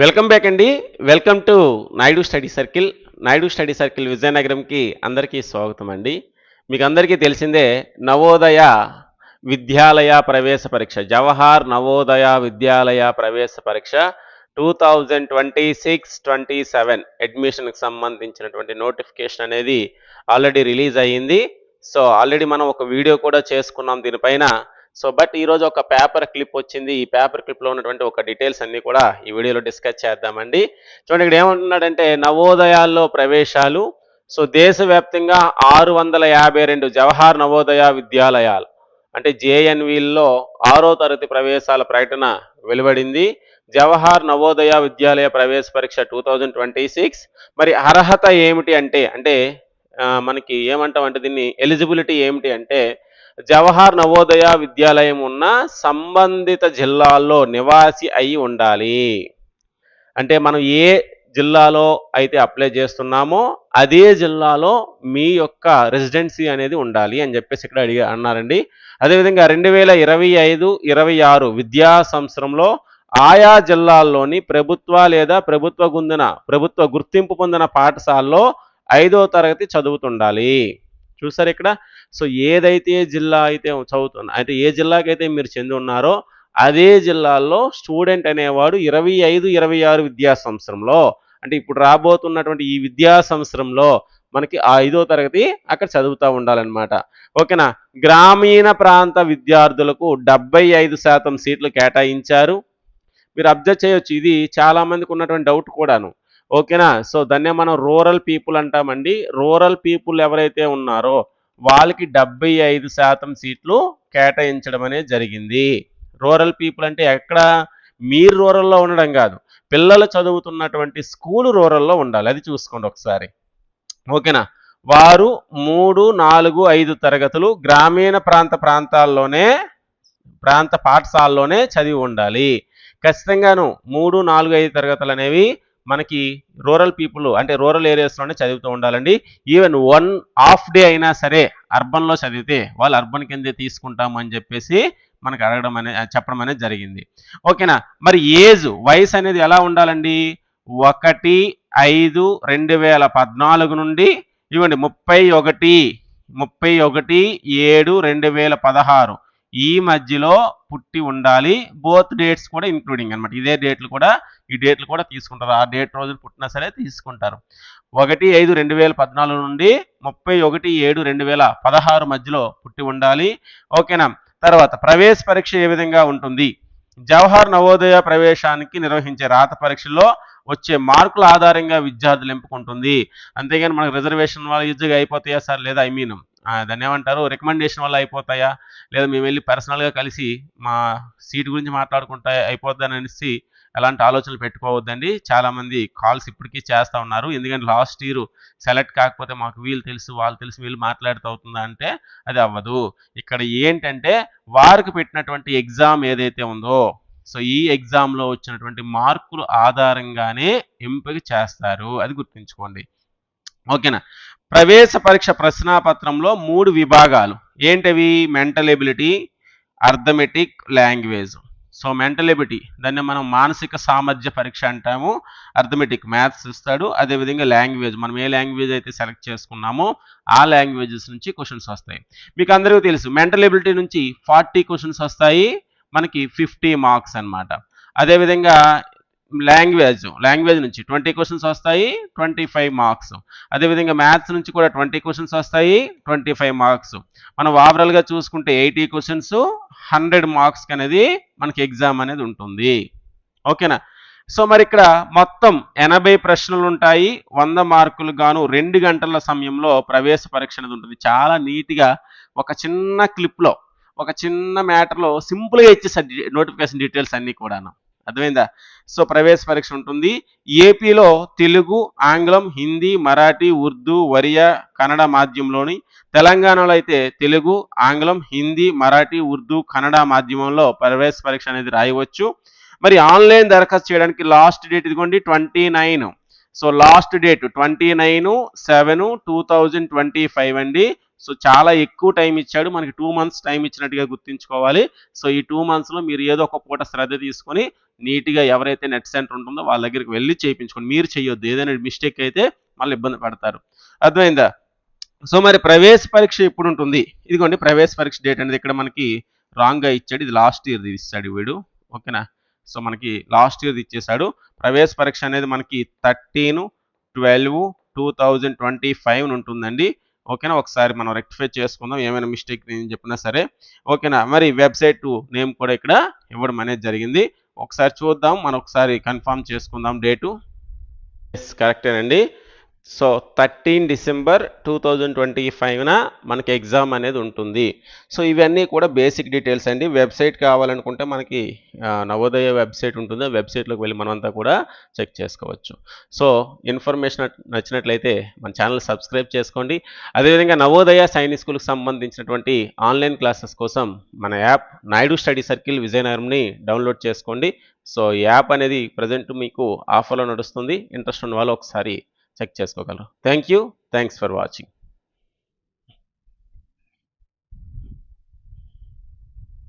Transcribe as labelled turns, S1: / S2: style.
S1: Welcome back అండి. Welcome to Naidu study circle. Naidu study circle విజయనగరంకి అందరికీ స్వాగతం అండి. మీకు అందరికీ తెలిసిందే నవోదయ విద్యాలయ ప్రవేశ పరీక్ష జవహర్ నవోదయ విద్యాలయ ప్రవేశ పరీక్ష two thousand twenty six twenty seven అడ్మిషన్కి సంబంధించినటువంటి నోటిఫికేషన్ అనేది ఆల్రెడీ రిలీజ్ అయ్యింది. సో ఆల్రెడీ మనం ఒక వీడియో కూడా చేసుకున్నాం. దీనిపైన సో బట్ ఈరోజు ఒక పేపర్ క్లిప్ వచ్చింది. ఈ పేపర్ క్లిప్లో ఉన్నటువంటి ఒక డీటెయిల్స్ అన్నీ కూడా ఈ వీడియోలో డిస్కస్ చేద్దామండి. చూడండి ఇక్కడ ఏమంటున్నాడంటే నవోదయాల్లో ప్రవేశాలు. సో దేశవ్యాప్తంగా ఆరు వందల యాభై రెండు జవహర్ నవోదయ విద్యాలయాలు. అంటే జేఎన్వీల్లో ఆరో తరగతి ప్రవేశాల ప్రకటన వెలువడింది. జవహర్ నవోదయ విద్యాలయ ప్రవేశ పరీక్ష టూ థౌజండ్ ట్వంటీ సిక్స్. మరి అర్హత ఏమిటి అంటే అంటే మనకి ఏమంటాం అంటే దీన్ని ఎలిజిబిలిటీ ఏమిటి అంటే జవహర్ నవోదయ విద్యాలయం ఉన్న సంబంధిత జిల్లాల్లో నివాసి అయి ఉండాలి. అంటే మనం ఏ జిల్లాలో అయితే అప్లై చేస్తున్నామో అదే జిల్లాలో మీ యొక్క రెసిడెన్సీ అనేది ఉండాలి అని చెప్పేసి ఇక్కడ అడిగా అన్నారండి. అదేవిధంగా రెండు వేల ఇరవై ఐదు ఇరవై ఆరు విద్యా సంవత్సరంలో ఆయా జిల్లాల్లోని ప్రభుత్వ లేదా ప్రభుత్వ గుందిన ప్రభుత్వ గుర్తింపు పొందిన పాఠశాలలో ఐదో తరగతి చదువుతుండాలి. చూసారు ఇక్కడ? సో ఏదైతే జిల్లా అయితే చదువుతున్నా అయితే ఏ జిల్లాకైతే మీరు చెంది ఉన్నారో అదే జిల్లాలో స్టూడెంట్ అనేవాడు ఇరవై ఐదు ఇరవై ఆరు విద్యా సంవత్సరంలో అంటే ఇప్పుడు రాబోతున్నటువంటి ఈ విద్యా సంవత్సరంలో మనకి ఆ ఐదో తరగతి అక్కడ చదువుతూ ఉండాలన్నమాట. ఓకేనా? గ్రామీణ ప్రాంత విద్యార్థులకు డెబ్బై ఐదు శాతం సీట్లు కేటాయించారు. మీరు అబ్జర్వ్ చేయొచ్చు ఇది చాలామందికి ఉన్నటువంటి డౌట్ కూడాను. ఓకేనా? సో దాన్నే మనం రూరల్ పీపుల్ అంటామండి. రూరల్ పీపుల్ ఎవరైతే ఉన్నారో వాళ్ళకి డెబ్బై ఐదు శాతం సీట్లు కేటాయించడం అనేది జరిగింది. రూరల్ పీపుల్ అంటే ఎక్కడ? మీరు రూరల్లో ఉండడం కాదు. పిల్లలు చదువుతున్నటువంటి స్కూల్ రూరల్లో ఉండాలి. అది చూసుకోండి ఒకసారి. ఓకేనా? వారు మూడు నాలుగు ఐదు తరగతులు గ్రామీణ ప్రాంత ప్రాంతాల్లోనే ప్రాంత పాఠశాలలోనే చదివి ఉండాలి. ఖచ్చితంగాను మూడు నాలుగు ఐదు తరగతులు అనేవి మనకి రూరల్ పీపుల్ అంటే రూరల్ ఏరియాస్లోనే చదువుతూ ఉండాలండి. ఈవెన్ వన్ హాఫ్ డే అయినా సరే అర్బన్లో చదివితే వాళ్ళు అర్బన్ కిందే తీసుకుంటాము అని చెప్పేసి మనకు అడగడం అనేది చెప్పడం అనేది జరిగింది. ఓకేనా? మరి ఏజ్ వయసు అనేది ఎలా ఉండాలండి? ఒకటి ఐదు రెండు వేల పద్నాలుగు నుండి ఇవ్వండి ముప్పై ఒకటి ముప్పై ఒకటి ఏడు రెండు వేల పదహారు. ఈ మధ్యలో పుట్టి ఉండాలి. బోత్ డేట్స్ కూడా ఇంక్లూడింగ్ అనమాట ఇదే డేట్లు కూడా ఈ డేట్లు కూడా తీసుకుంటారు. ఆ డేట్ రోజులు పుట్టినా సరే తీసుకుంటారు. ఒకటి ఐదు రెండు వేల పద్నాలుగు నుండి ముప్పై ఒకటి ఏడు రెండు వేల పదహారు మధ్యలో పుట్టి ఉండాలి. ఓకేనా తర్వాత ప్రవేశ పరీక్ష ఏ విధంగా ఉంటుంది? జవహర్ నవోదయ ప్రవేశానికి నిర్వహించే రాత పరీక్షలో వచ్చే మార్కుల ఆధారంగా విద్యార్థులు ఎంపుకుంటుంది అంతేగాని మనకు రిజర్వేషన్ వాళ్ళు ఈజీగా అయిపోతాయా సార్? లేదా ఐ మీన్ దాన్ని ఏమంటారు? రికమెండేషన్ వల్ల అయిపోతాయా? లేదా మేము వెళ్ళి పర్సనల్గా కలిసి మా సీట్ గురించి మాట్లాడుకుంటా అయిపోద్దని అనేసి ఎలాంటి ఆలోచనలు పెట్టుకోవద్దండి. చాలామంది కాల్స్ ఇప్పటికీ చేస్తూ ఉన్నారు. ఎందుకంటే లాస్ట్ ఇయర్ సెలెక్ట్ కాకపోతే మాకు వీళ్ళు తెలుసు వాళ్ళు తెలుసు వీళ్ళు మాట్లాడుతూ అవుతుందా అంటే అది అవ్వదు. ఇక్కడ ఏంటంటే వారికి పెట్టినటువంటి ఎగ్జామ్ ఏదైతే ఉందో సో ఈ ఎగ్జామ్లో వచ్చినటువంటి మార్కులు ఆధారంగానే ఎంపిక చేస్తారు. అది గుర్తుంచుకోండి. ఓకేనా? ప్రవేశ పరీక్ష ప్రశ్నాపత్రంలో మూడు విభాగాలు. ఏంటవి? Mental ability arithmetic language so mental ability దాన్ని మనం మానసిక సామర్థ్య పరీక్ష అంటాము. అర్థమెటిక్ మ్యాథ్స్ ఇస్తాడు. అదేవిధంగా లాంగ్వేజ్ మనం ఏ లాంగ్వేజ్ అయితే సెలెక్ట్ చేసుకున్నామో ఆ లాంగ్వేజెస్ నుంచి క్వశ్చన్స్ వస్తాయి. మీకు అందరికీ తెలుసు మెంటల్ ఎబిలిటీ నుంచి ఫార్టీ క్వశ్చన్స్ వస్తాయి. మనకి ఫిఫ్టీ మార్క్స్ అన్నమాట. అదేవిధంగా లాంగ్వేజ్ లాంగ్వేజ్ నుంచి ట్వంటీ క్వశ్చన్స్ వస్తాయి ట్వంటీ ఫైవ్ మార్క్స్. అదేవిధంగా మ్యాథ్స్ నుంచి కూడా ట్వంటీ క్వశ్చన్స్ వస్తాయి ట్వంటీ ఫైవ్ మార్క్స్. మనం ఓవరాల్గా చూసుకుంటే ఎయిటీ క్వశ్చన్స్ హండ్రెడ్ మార్క్స్కి అనేది మనకి ఎగ్జామ్ అనేది ఉంటుంది. ఓకేనా? సో మరి ఇక్కడ మొత్తం ఎనభై ప్రశ్నలు ఉంటాయి వంద మార్కులు గాను రెండు గంటల సమయంలో ప్రవేశ పరీక్ష అనేది ఉంటుంది. చాలా నీట్గా ఒక చిన్న క్లిప్లో ఒక చిన్న మ్యాటర్లో సింపుల్గా ఇచ్చేసారు నోటిఫికేషన్ డీటెయిల్స్ అన్నీ కూడాను. అర్థమైందా? సో ప్రవేశ పరీక్ష ఉంటుంది. ఏపీలో తెలుగు ఆంగ్లం హిందీ మరాఠీ ఉర్దూ ఒరియా కన్నడ మాధ్యమంలోని తెలంగాణలో అయితే తెలుగు ఆంగ్లం హిందీ మరాఠీ ఉర్దూ కన్నడ మాధ్యమంలో ప్రవేశ పరీక్ష అనేది రాయవచ్చు. మరి ఆన్లైన్ దరఖాస్తు చేయడానికి లాస్ట్ డేట్ ఇదిగోండి twenty nine. So last date twenty nine seven two thousand twenty five అండి. సో చాలా ఎక్కువ టైం ఇచ్చాడు. మనకి టూ మంత్స్ టైం ఇచ్చినట్టుగా గుర్తుంచుకోవాలి. సో ఈ టూ మంత్స్లో మీరు ఏదో ఒక పూట శ్రద్ధ తీసుకొని నీట్గా ఎవరైతే నెట్ సెంటర్ ఉంటుందో వాళ్ళ దగ్గరికి వెళ్ళి చేయించుకోండి. మీరు చేయొద్దు. ఏదైనా మిస్టేక్ అయితే మళ్ళీ ఇబ్బంది పడతారు. అర్థమైందా? సో మరి ప్రవేశ పరీక్ష ఎప్పుడు ఉంటుంది? ఇదిగోండి ప్రవేశ పరీక్ష డేట్ అనేది ఇక్కడ మనకి రాంగ్గా ఇచ్చాడు. ఇది లాస్ట్ ఇయర్ది ఇస్తాడు వీడు. ఓకేనా? సో మనకి లాస్ట్ ఇయర్ ఇచ్చేసాడు. ప్రవేశ పరీక్ష అనేది మనకి thirteen twelve two thousand twenty five ఉంటుందండి. ఓకేనా? ఒకసారి మనం రెక్టిఫై చేసుకుందాం. ఏమైనా మిస్టేక్ నేను చెప్పినా సరే. ఓకేనా? మరి వెబ్సైట్ నేమ్ కూడా ఇక్కడ ఇవ్వడం అనేది జరిగింది. ఒకసారి చూద్దాం. మనం ఒకసారి కన్ఫర్మ్ చేసుకుందాం డేటు ఎస్ కరెక్టేనండి so thirteen December two thousand twenty ఫైవ్న మనకి ఎగ్జామ్ అనేది ఉంటుంది. సో ఇవన్నీ కూడా బేసిక్ డీటెయిల్స్ అండి. వెబ్సైట్ కావాలనుకుంటే మనకి నవోదయ వెబ్సైట్ ఉంటుంది. వెబ్సైట్లోకి వెళ్ళి మనమంతా కూడా చెక్ చేసుకోవచ్చు. సో ఇన్ఫర్మేషన్ నచ్చినట్లయితే మన ఛానల్ సబ్స్క్రైబ్ చేసుకోండి. అదేవిధంగా నవోదయ సైనిక్ స్కూల్కి సంబంధించినటువంటి ఆన్లైన్ క్లాసెస్ కోసం మన యాప్ నాయుడు స్టడీ సర్కిల్ విజయనగరంని డౌన్లోడ్ చేసుకోండి. సో ఈ యాప్ అనేది ప్రజెంట్ మీకు ఆఫర్లో నడుస్తుంది. ఇంట్రెస్ట్ ఉన్న వాళ్ళు ఒకసారి చెక్ చేసుకోగలరు. Thank you thanks for watching